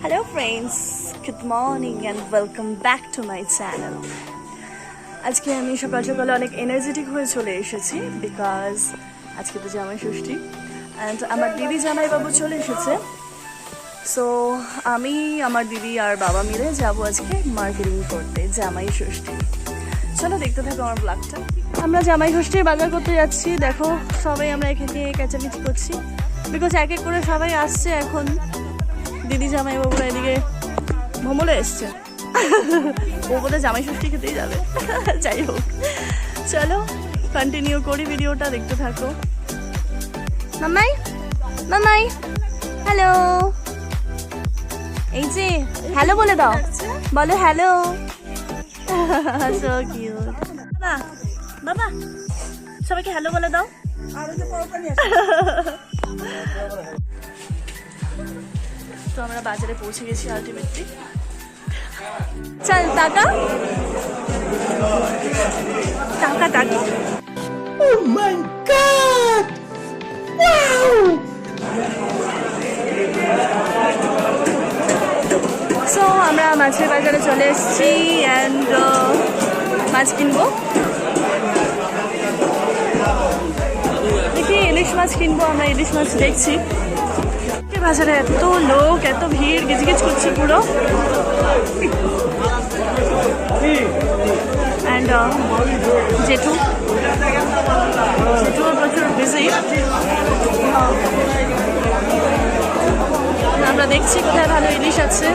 Hello friends good morning and welcome back to my channel আজকে আমি সকাল অনেক এনার্জেটিক হয়ে চলে এসেছি বিকজ আজকে তো জামাই ষষ্ঠী অ্যান্ড আমার দিদি জামাইবাবু চলে এসেছে। সো আমি, আমার দিদি আর বাবা মিলে যাব আজকে মার্কেটিং করতে, জামাই ষষ্ঠী। চলো দেখতে থাকো আমার ব্লগটা আমরা জামাই ষষ্ঠীর বাজার করতে যাচ্ছি। দেখো, সবাই আমরা এখানে কেঁচামেচি করছি। বিকজ এক এক করে সবাই আসছে এখন। দিদি জামাই বাবুরা এদিকে ভ্রমণে এসছে। ও বোধহয় জামাই ষষ্ঠী খেতেই যাবে। যাই হোক চলো কন্টিনিউ করি ভিডিওটা দেখতে থাকো। মামাই মামাই হ্যালো। এই যে হ্যালো বলে দাও। বলো হ্যালো। সো কিউট বাবা বাবা সবাইকে হ্যালো বলে দাও। তো আমরা বাজারে পৌঁছে গেছি আলটিমেটলি চল টাটা টাকা টাকা। Oh! সো আমরা মাছের বাজারে চলে এসেছি অ্যান্ড মাছ কিনবো। দেখি ইলিশ মাছ কিনবো আমরা ইলিশ মাছ দেখছি। বাজারে এত লোক, এত ভিড়, গিজগিজ করছে পুরো। অ্যান্ড জেঠু। জেঠু প্রচুর বিজি আমরা দেখছি কোথায় ভালো ইলিশ আছে।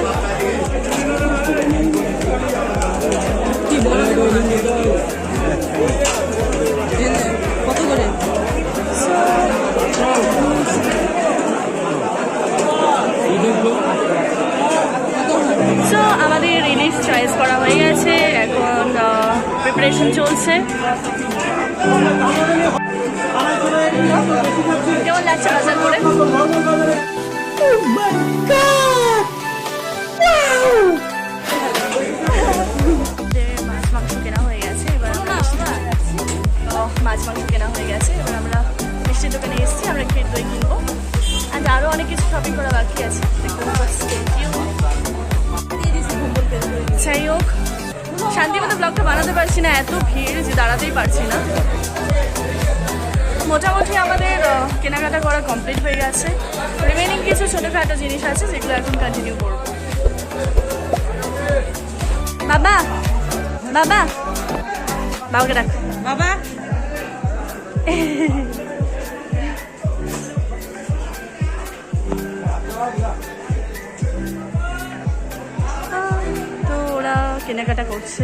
আমাদের ইলিশ চয়েস করা হয়ে গেছে। এখন প্রিপারেশন চলছে। লাগছে করে? মাছ, মাংস কেনা হয়ে গেছে। এবার মাছ, মাংস কেনা হয়ে গেছে। এবার আমরা মিষ্টির দোকানে এসেছি, আমরা ক্ষীর দই কিনবো। অ্যান্ড আরও অনেক কিছু শপিং করা বাকি আছে। যাই হোক শান্তি মতো ব্লগটা বানাতে পারছি না এত ভিড় যে দাঁড়াতেই পারছি না। মোটামুটি আমাদের কেনাকাটা করা কমপ্লিট হয়ে গেছে। রিমেনিং কিছু ছোটোখাটো জিনিস আছে যেগুলো এখন কন্টিনিউ করব। বাবা বাবা। বাবাকে ডাক। বাবা। কেনাকাটা করছে।